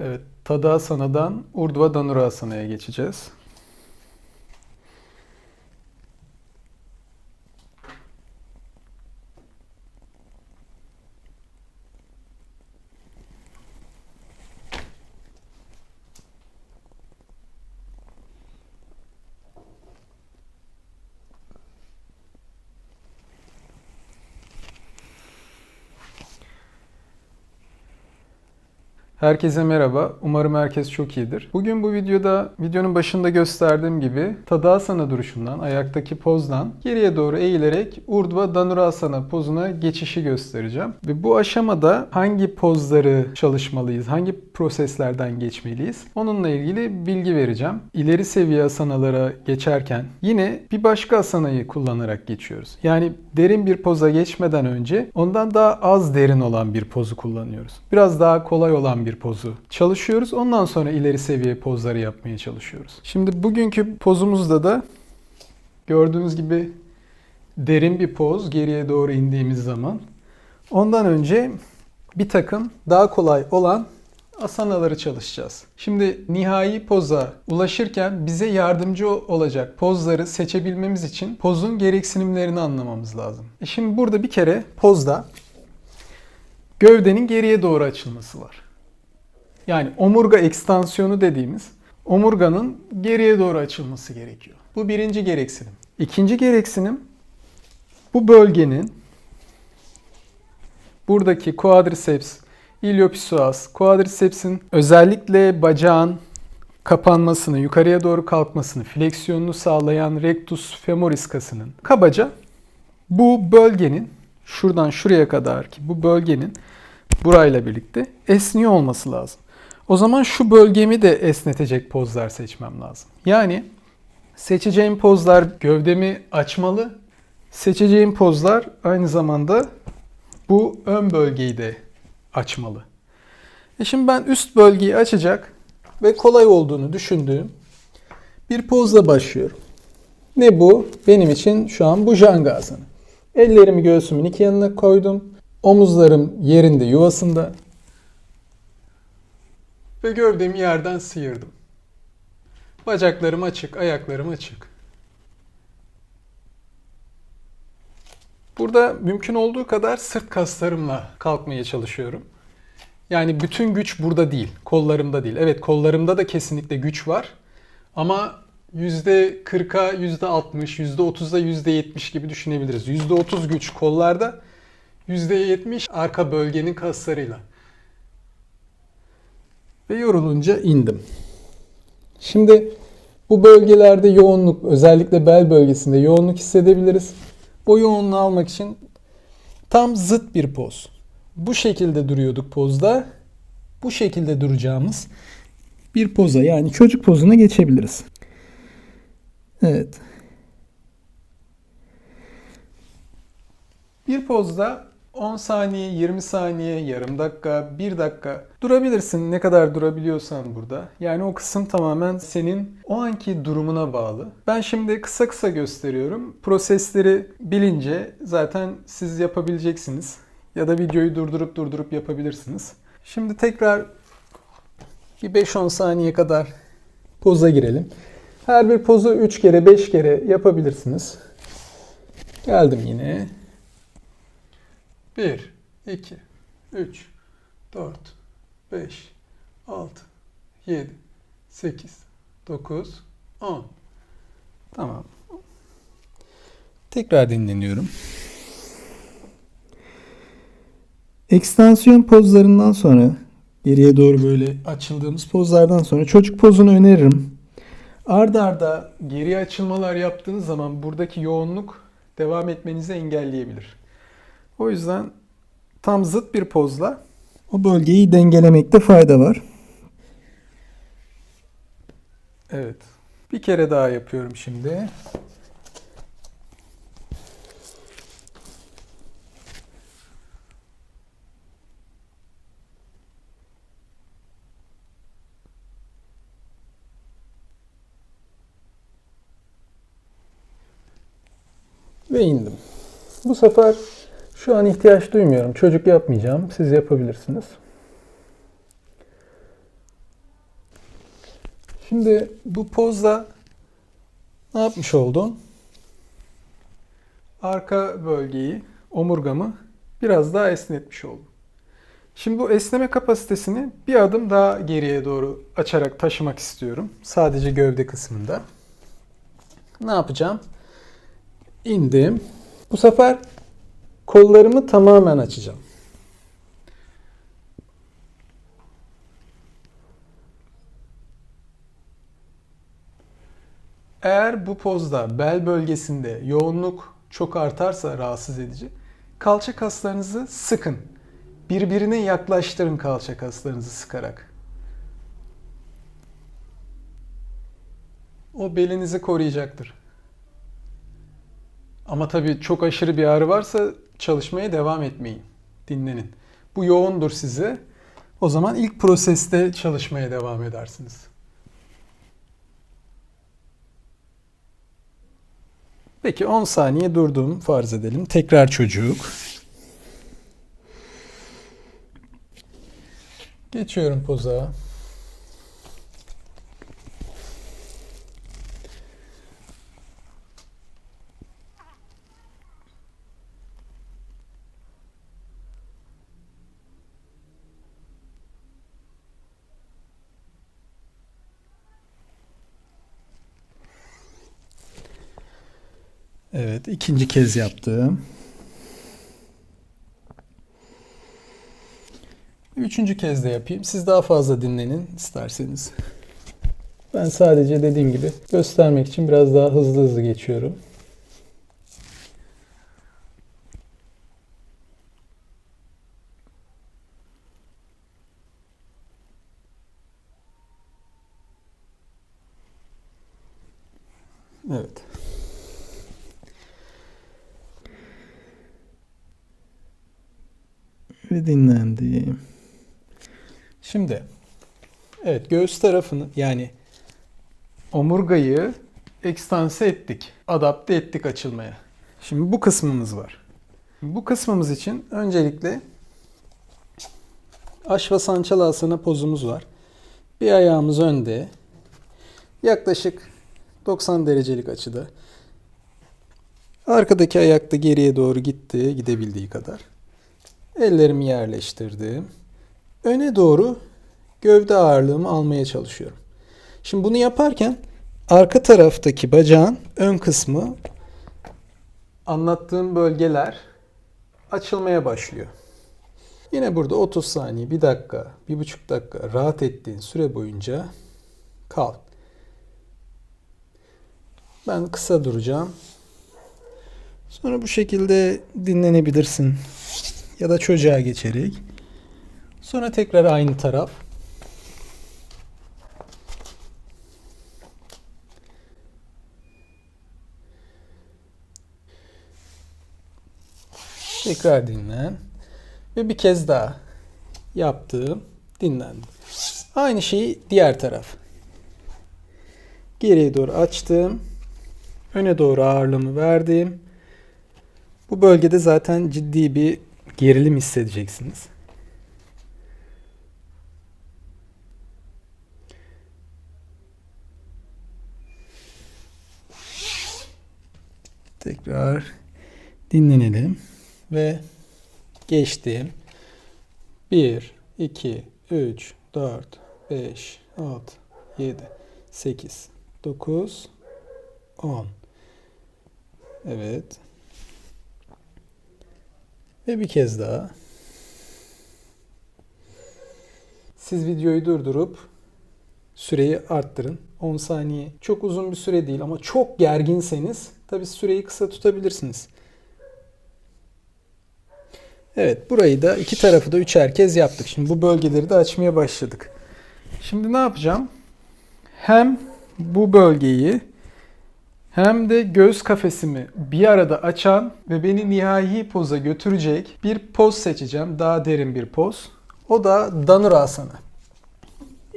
Evet, Tadasana'dan Urdhva Dhanurasana'ya geçeceğiz. Herkese merhaba. Umarım herkes çok iyidir. Bugün bu videoda videonun başında gösterdiğim gibi Tadasana duruşundan, ayaktaki pozdan geriye doğru eğilerek Urdhva Dhanurasana pozuna geçişi göstereceğim. Ve bu aşamada hangi pozları çalışmalıyız, hangi proseslerden geçmeliyiz onunla ilgili bilgi vereceğim. İleri seviye asanalara geçerken yine bir başka asanayı kullanarak geçiyoruz. Yani derin bir poza geçmeden önce ondan daha az derin olan bir pozu kullanıyoruz. Biraz daha kolay olan bir pozu çalışıyoruz. Ondan sonra ileri seviye pozları yapmaya çalışıyoruz. Şimdi bugünkü pozumuzda da gördüğünüz gibi derin bir poz geriye doğru indiğimiz zaman. Ondan önce bir takım daha kolay olan asanaları çalışacağız. Şimdi nihai poza ulaşırken bize yardımcı olacak pozları seçebilmemiz için pozun gereksinimlerini anlamamız lazım. E şimdi burada bir kere pozda gövdenin geriye doğru açılması var. Yani omurga ekstansiyonu dediğimiz omurganın geriye doğru açılması gerekiyor. Bu birinci gereksinim. İkinci gereksinim bu bölgenin buradaki quadriceps, iliopsoas, quadriceps'in özellikle bacağın kapanmasını, yukarıya doğru kalkmasını, fleksiyonunu sağlayan rectus femoris kasının kabaca bu bölgenin şuradan şuraya kadar ki bu bölgenin burayla birlikte esniyor olması lazım. O zaman şu bölgemi de esnetecek pozlar seçmem lazım. Yani seçeceğim pozlar gövdemi açmalı. Seçeceğim pozlar aynı zamanda bu ön bölgeyi de açmalı. E şimdi ben üst bölgeyi açacak ve kolay olduğunu düşündüğüm bir pozla başlıyorum. Ne bu? Benim için şu an bu jangasana. Ellerimi göğsümün iki yanına koydum. Omuzlarım yerinde yuvasında. Ve gövdemi yerden sıyırdım. Bacaklarım açık, ayaklarım açık. Burada mümkün olduğu kadar sırt kaslarımla kalkmaya çalışıyorum. Yani bütün güç burada değil, kollarımda değil. Evet kollarımda da kesinlikle güç var. Ama %40'a %60, %30'a %70 gibi düşünebiliriz. %30 güç kollarda, %70 arka bölgenin kaslarıyla. Ve yorulunca indim. Şimdi bu bölgelerde yoğunluk, özellikle bel bölgesinde yoğunluk hissedebiliriz. O yoğunluğu almak için tam zıt bir poz. Bu şekilde duruyorduk pozda. Bu şekilde duracağımız bir poza yani çocuk pozuna geçebiliriz. Evet. Bir pozda 10 saniye, 20 saniye, yarım dakika, 1 dakika durabilirsin ne kadar durabiliyorsan burada. Yani o kısım tamamen senin o anki durumuna bağlı. Ben şimdi kısa kısa gösteriyorum. Prosesleri bilince zaten siz yapabileceksiniz. Ya da videoyu durdurup durdurup yapabilirsiniz. Şimdi tekrar bir 5-10 saniye kadar poza girelim. Her bir pozu 3 kere 5 kere yapabilirsiniz. Geldim yine. 1, 2, 3, 4, 5, 6, 7, 8, 9, 10. Tamam. Tekrar dinleniyorum. Ekstansiyon pozlarından sonra geriye doğru böyle açıldığımız pozlardan sonra çocuk pozunu öneririm. Arda arda geri açılmalar yaptığınız zaman buradaki yoğunluk devam etmenizi engelleyebilir. O yüzden tam zıt bir pozla o bölgeyi dengelemekte fayda var. Evet. Bir kere daha yapıyorum şimdi. Ve indim. Bu sefer şu an ihtiyaç duymuyorum. Çocuk yapmayacağım. Siz yapabilirsiniz. Şimdi bu pozda ne yapmış oldum? Arka bölgeyi, omurgamı biraz daha esnetmiş oldum. Şimdi bu esneme kapasitesini bir adım daha geriye doğru açarak taşımak istiyorum. Sadece gövde kısmında. Ne yapacağım? İndim. Bu sefer kollarımı tamamen açacağım. Eğer bu pozda bel bölgesinde yoğunluk çok artarsa rahatsız edici, kalça kaslarınızı sıkın. Birbirine yaklaştırın kalça kaslarınızı sıkarak. O belinizi koruyacaktır. Ama tabii çok aşırı bir ağrı varsa çalışmaya devam etmeyin. Dinlenin. Bu yoğundur size. O zaman ilk proseste çalışmaya devam edersiniz. Peki 10 saniye durdum farz edelim. Tekrar çocuk. Geçiyorum poza. Evet, ikinci kez yaptım. Üçüncü kez de yapayım. Siz daha fazla dinlenin isterseniz. Ben sadece dediğim gibi göstermek için biraz daha hızlı hızlı geçiyorum. Evet. Ve dinlendim. Şimdi evet göğüs tarafını yani omurgayı ekstanse ettik. Adapte ettik açılmaya. Şimdi bu kısmımız var. Bu kısmımız için öncelikle Aşvasançalasana pozumuz var. Bir ayağımız önde. Yaklaşık 90 derecelik açıda. Arkadaki ayak da geriye doğru gitti, gidebildiği kadar. Ellerimi yerleştirdim. Öne doğru gövde ağırlığımı almaya çalışıyorum. Şimdi bunu yaparken arka taraftaki bacağın ön kısmı anlattığım bölgeler açılmaya başlıyor. Yine burada 30 saniye, 1 dakika, 1,5 dakika rahat ettiğin süre boyunca kal. Ben kısa duracağım. Sonra bu şekilde dinlenebilirsin. Ya da çocuğa geçerek. Sonra tekrar aynı taraf. Tekrar dinlen. Ve bir kez daha yaptım. Dinlendim. Aynı şeyi diğer taraf. Geriye doğru açtım. Öne doğru ağırlığımı verdim. Bu bölgede zaten ciddi bir gerilim hissedeceksiniz. Tekrar dinlenelim ve geçtim. 1 2 3 4 5 6 7 8 9 10 Evet. Ve bir kez daha. Siz videoyu durdurup süreyi arttırın. 10 saniye çok uzun bir süre değil ama çok gerginseniz tabi süreyi kısa tutabilirsiniz. Evet burayı da iki tarafı da üçer kez yaptık. Şimdi bu bölgeleri de açmaya başladık. Şimdi ne yapacağım? Hem bu bölgeyi hem de göğüs kafesimi bir arada açan ve beni nihai poza götürecek bir poz seçeceğim. Daha derin bir poz. O da Dhanurasana.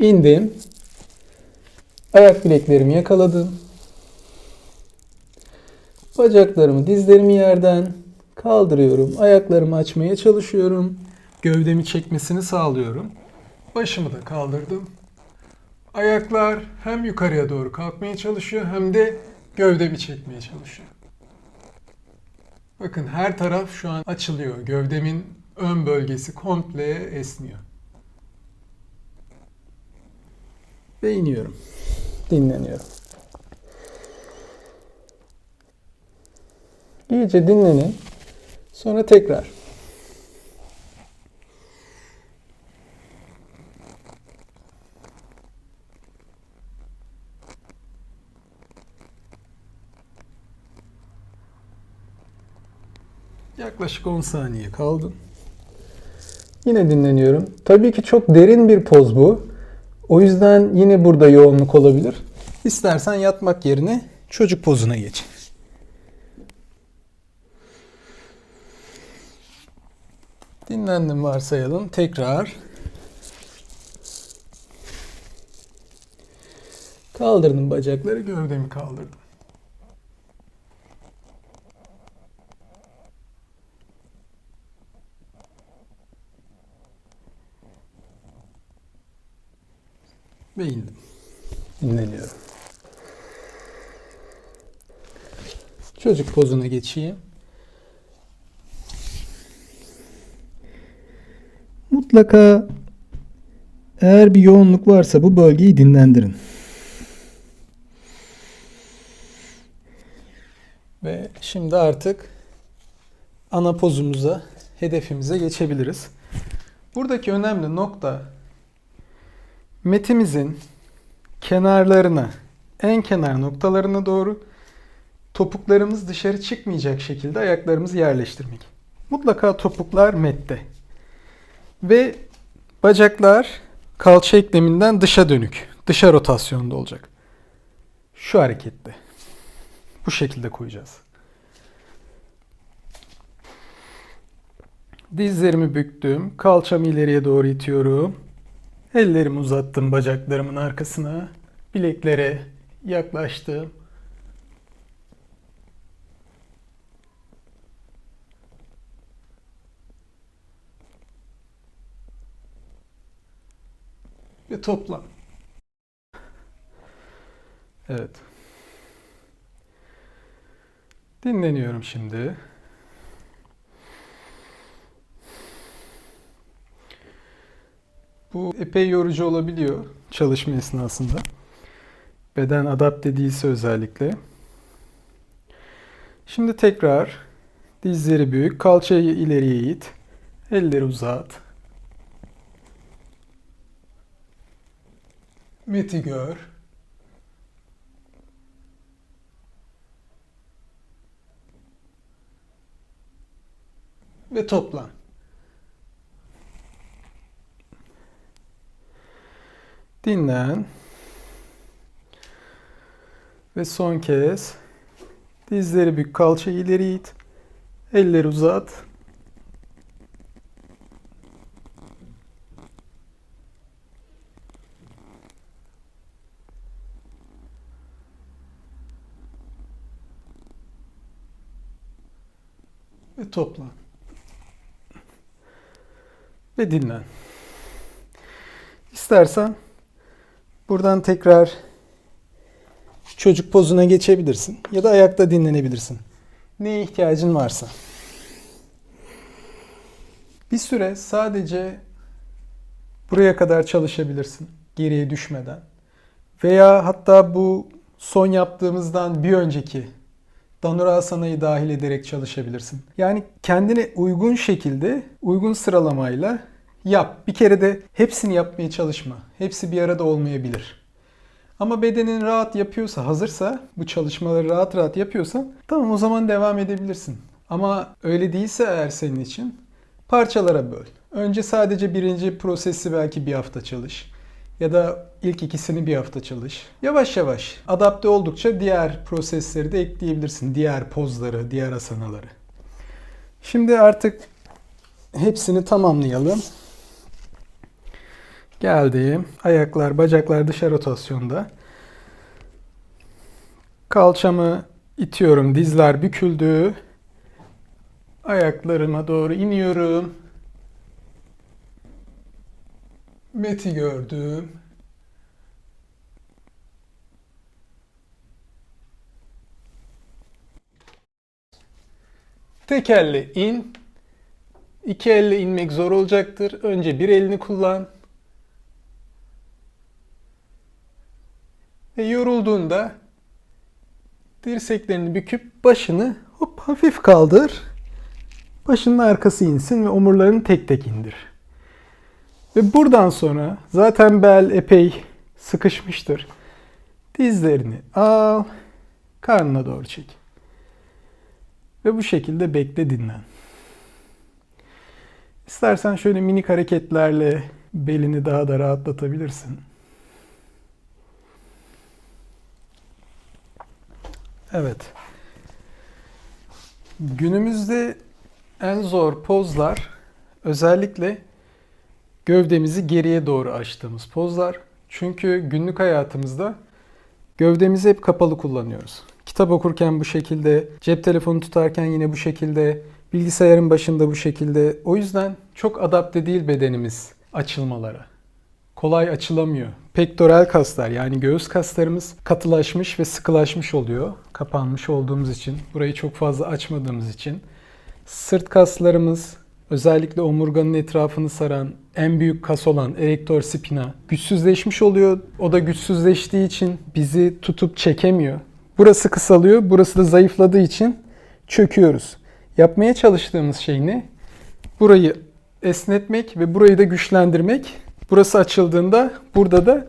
İndim. Ayak bileklerimi yakaladım. Bacaklarımı, dizlerimi yerden kaldırıyorum. Ayaklarımı açmaya çalışıyorum. Gövdemi çekmesini sağlıyorum. Başımı da kaldırdım. Ayaklar hem yukarıya doğru kalkmaya çalışıyor hem de gövdemi çekmeye çalışıyor. Bakın her taraf şu an açılıyor. Gövdemin ön bölgesi komple esniyor. Ve iniyorum. Dinleniyorum. İyice dinlenin. Sonra tekrar. Yaklaşık 10 saniye kaldı. Yine dinleniyorum. Tabii ki çok derin bir poz bu. O yüzden yine burada yoğunluk olabilir. İstersen yatmak yerine çocuk pozuna geç. Dinlendim varsayalım. Tekrar. Kaldırdım bacakları, gövdemi kaldırdım. Ve indim. Dinleniyorum. Çocuk pozuna geçeyim. Mutlaka eğer bir yoğunluk varsa bu bölgeyi dinlendirin. Ve şimdi artık ana pozumuza, hedefimize geçebiliriz. Buradaki önemli nokta metimizin kenarlarına, en kenar noktalarına doğru topuklarımız dışarı çıkmayacak şekilde ayaklarımızı yerleştirmek. Mutlaka topuklar mette. Ve bacaklar kalça ekleminden dışa dönük, dışa rotasyonda olacak. Şu harekette. Bu şekilde koyacağız. Dizlerimi büktüm. Kalçamı ileriye doğru itiyorum. Ellerimi uzattım bacaklarımın arkasına. Bileklere yaklaştım. Ve topla. Evet. Dinleniyorum şimdi. Bu epey yorucu olabiliyor çalışma esnasında. Beden adapte değilse özellikle. Şimdi tekrar dizleri büyük, kalçayı ileriye it. Elleri uzat. Meti gör. Ve toplan. Dinlen. Ve son kez dizleri bük, kalça ileri it. Elleri uzat. Ve toplan. Ve dinlen. İstersen buradan tekrar çocuk pozuna geçebilirsin ya da ayakta dinlenebilirsin. Neye ihtiyacın varsa. Bir süre sadece buraya kadar çalışabilirsin geriye düşmeden. Veya hatta bu son yaptığımızdan bir önceki Dhanurasana'yı dahil ederek çalışabilirsin. Yani kendine uygun şekilde, uygun sıralamayla yap. Bir kere de hepsini yapmaya çalışma. Hepsi bir arada olmayabilir. Ama bedenin rahat yapıyorsa, hazırsa, bu çalışmaları rahat rahat yapıyorsan tamam o zaman devam edebilirsin. Ama öyle değilse eğer senin için parçalara böl. Önce sadece birinci prosesi belki bir hafta çalış. Ya da ilk ikisini bir hafta çalış. Yavaş yavaş adapte oldukça diğer prosesleri de ekleyebilirsin. Diğer pozları, diğer asanaları. Şimdi artık hepsini tamamlayalım. Geldim. Ayaklar, bacaklar dışa rotasyonda. Kalçamı itiyorum. Dizler büküldü. Ayaklarıma doğru iniyorum. Meti gördüm. Tek elle in. İki elle inmek zor olacaktır. Önce bir elini kullan. Ve yorulduğunda dirseklerini büküp başını hop hafif kaldır. Başının arkası insin ve omurlarını tek tek indir. Ve buradan sonra zaten bel epey sıkışmıştır. Dizlerini al, karnına doğru çek. Ve bu şekilde bekle dinlen. İstersen şöyle minik hareketlerle belini daha da rahatlatabilirsin. Evet. Günümüzde en zor pozlar özellikle gövdemizi geriye doğru açtığımız pozlar. Çünkü günlük hayatımızda gövdemizi hep kapalı kullanıyoruz. Kitap okurken bu şekilde, cep telefonu tutarken yine bu şekilde, bilgisayarın başında bu şekilde. O yüzden çok adapte değil bedenimiz açılmalara. Kolay açılamıyor. Pektoral kaslar yani göğüs kaslarımız katılaşmış ve sıkılaşmış oluyor. Kapanmış olduğumuz için, burayı çok fazla açmadığımız için. Sırt kaslarımız özellikle omurganın etrafını saran en büyük kas olan erektor spina güçsüzleşmiş oluyor. O da güçsüzleştiği için bizi tutup çekemiyor. Burası kısalıyor, burası da zayıfladığı için çöküyoruz. Yapmaya çalıştığımız şey ne? Burayı esnetmek ve burayı da güçlendirmek. Burası açıldığında burada da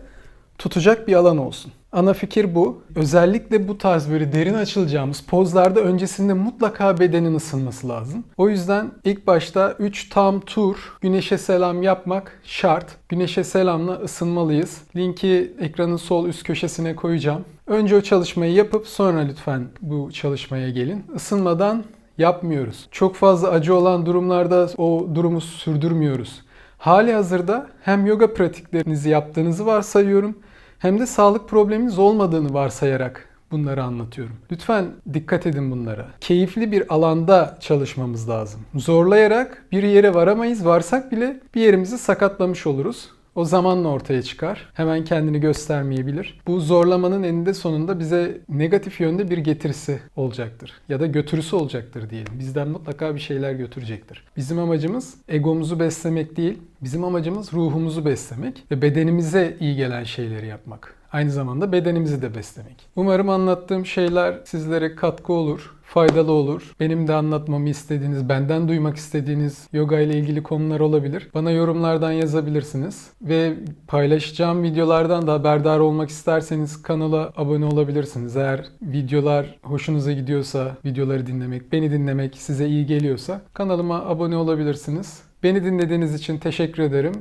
tutacak bir alan olsun. Ana fikir bu. Özellikle bu tarz böyle derin açılacağımız pozlarda öncesinde mutlaka bedenin ısınması lazım. O yüzden ilk başta 3 tam tur güneşe selam yapmak şart. Güneşe selamla ısınmalıyız. Linki ekranın sol üst köşesine koyacağım. Önce o çalışmayı yapıp sonra lütfen bu çalışmaya gelin. Isınmadan yapmıyoruz. Çok fazla acı olan durumlarda o durumu sürdürmüyoruz. Hali hazırda hem yoga pratiklerinizi yaptığınızı varsayıyorum hem de sağlık probleminiz olmadığını varsayarak bunları anlatıyorum. Lütfen dikkat edin bunlara. Keyifli bir alanda çalışmamız lazım. Zorlayarak bir yere varamayız. Varsak bile bir yerimizi sakatlamış oluruz. O zamanla ortaya çıkar. Hemen kendini göstermeyebilir. Bu zorlamanın eninde sonunda bize negatif yönde bir getirisi olacaktır. Ya da götürüsü olacaktır diyelim. Bizden mutlaka bir şeyler götürecektir. Bizim amacımız egomuzu beslemek değil. Bizim amacımız ruhumuzu beslemek ve bedenimize iyi gelen şeyleri yapmak. Aynı zamanda bedenimizi de beslemek. Umarım anlattığım şeyler sizlere katkı olur, faydalı olur. Benim de anlatmamı istediğiniz, benden duymak istediğiniz yoga ile ilgili konular olabilir. Bana yorumlardan yazabilirsiniz. Ve paylaşacağım videolardan da haberdar olmak isterseniz kanala abone olabilirsiniz. Eğer videolar hoşunuza gidiyorsa, videoları dinlemek, beni dinlemek size iyi geliyorsa kanalıma abone olabilirsiniz. Beni dinlediğiniz için teşekkür ederim.